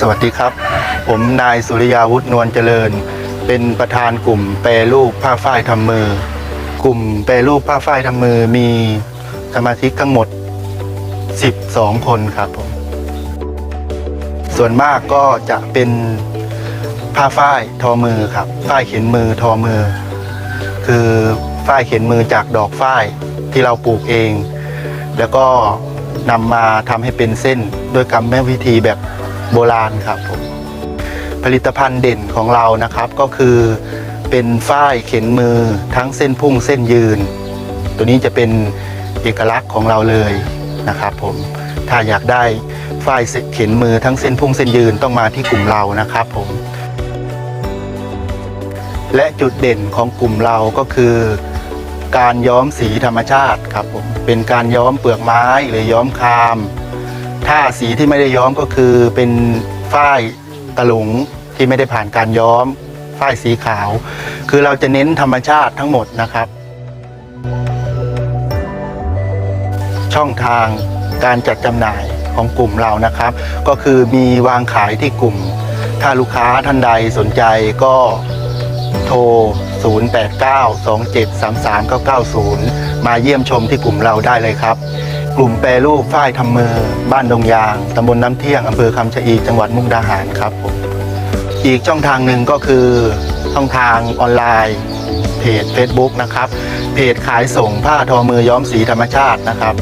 สวัสดีครับ ผมนายสุริยาวุฒินวลเจริญ เป็นประธานกลุ่มแปรรูปผ้าฝ้ายทำมือ กลุ่มแปรรูปผ้าฝ้ายทำมือมีสมาชิกทั้งหมด 12 คนครับผมส่วนมากก็จะเป็นผ้าฝ้ายทอมือครับฝ้ายเขียนมือทอมือ คือฝ้ายเขียนมือจากดอกฝ้ายที่เราปลูกเอง แล้วก็นำมาทำให้เป็นเส้นด้วยกรรมวิธีแบบ โบราณครับผมผลิตภัณฑ์เด่นของเรานะครับก็คือเป็นฝ้ายเข็นมือทั้งเส้นพุ่งเส้นยืน ตัวนี้จะเป็นเอกลักษณ์ของเราเลยนะครับผมถ้าอยากได้ฝ้ายเข็นมือทั้งเส้นพุ่งเส้นยืนต้องมาที่กลุ่มเรานะครับผมและจุดเด่นของกลุ่มเราก็คือ การย้อมสีธรรมชาติครับผมเป็นการย้อมเปลือกไม้หรือย้อมคาม ถ้าสีที่ไม่ได้ย้อมก็คือเป็นฝ้ายตะหลุงที่ไม่ได้ผ่านการย้อมฝ้ายสีขาว คือเราจะเน้นธรรมชาติทั้งหมดนะครับ ช่องทางการจัดจำหน่ายของกลุ่มเรานะครับ ก็คือมีวางขายที่กลุ่ม ถ้าลูกค้าท่านใดสนใจก็โทร 0892733990 มาเยี่ยมชมที่กลุ่มเราได้เลยครับ กลุ่มแปรรูปฝ้ายทำมือ บ้านดงยางตำบลน้ำเที่ยงอำเภอคำชะอีจังหวัดมุกดาหารครับผมอีกช่องทางหนึ่งก็คือช่องทางออนไลน์เพจ Facebook นะครับ เพจขายส่งผ้าทอมือย้อมสีธรรมชาตินะครับ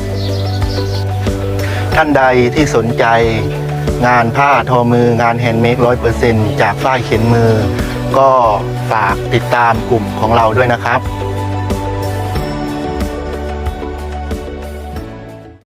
ท่านใดที่สนใจงานผ้าทอมืองานแฮนด์เมดร้อยเปอร์เซ็นต์จากฝ้ายเขียนมือ ก็ฝากติดตามกลุ่มของเราด้วยนะครับ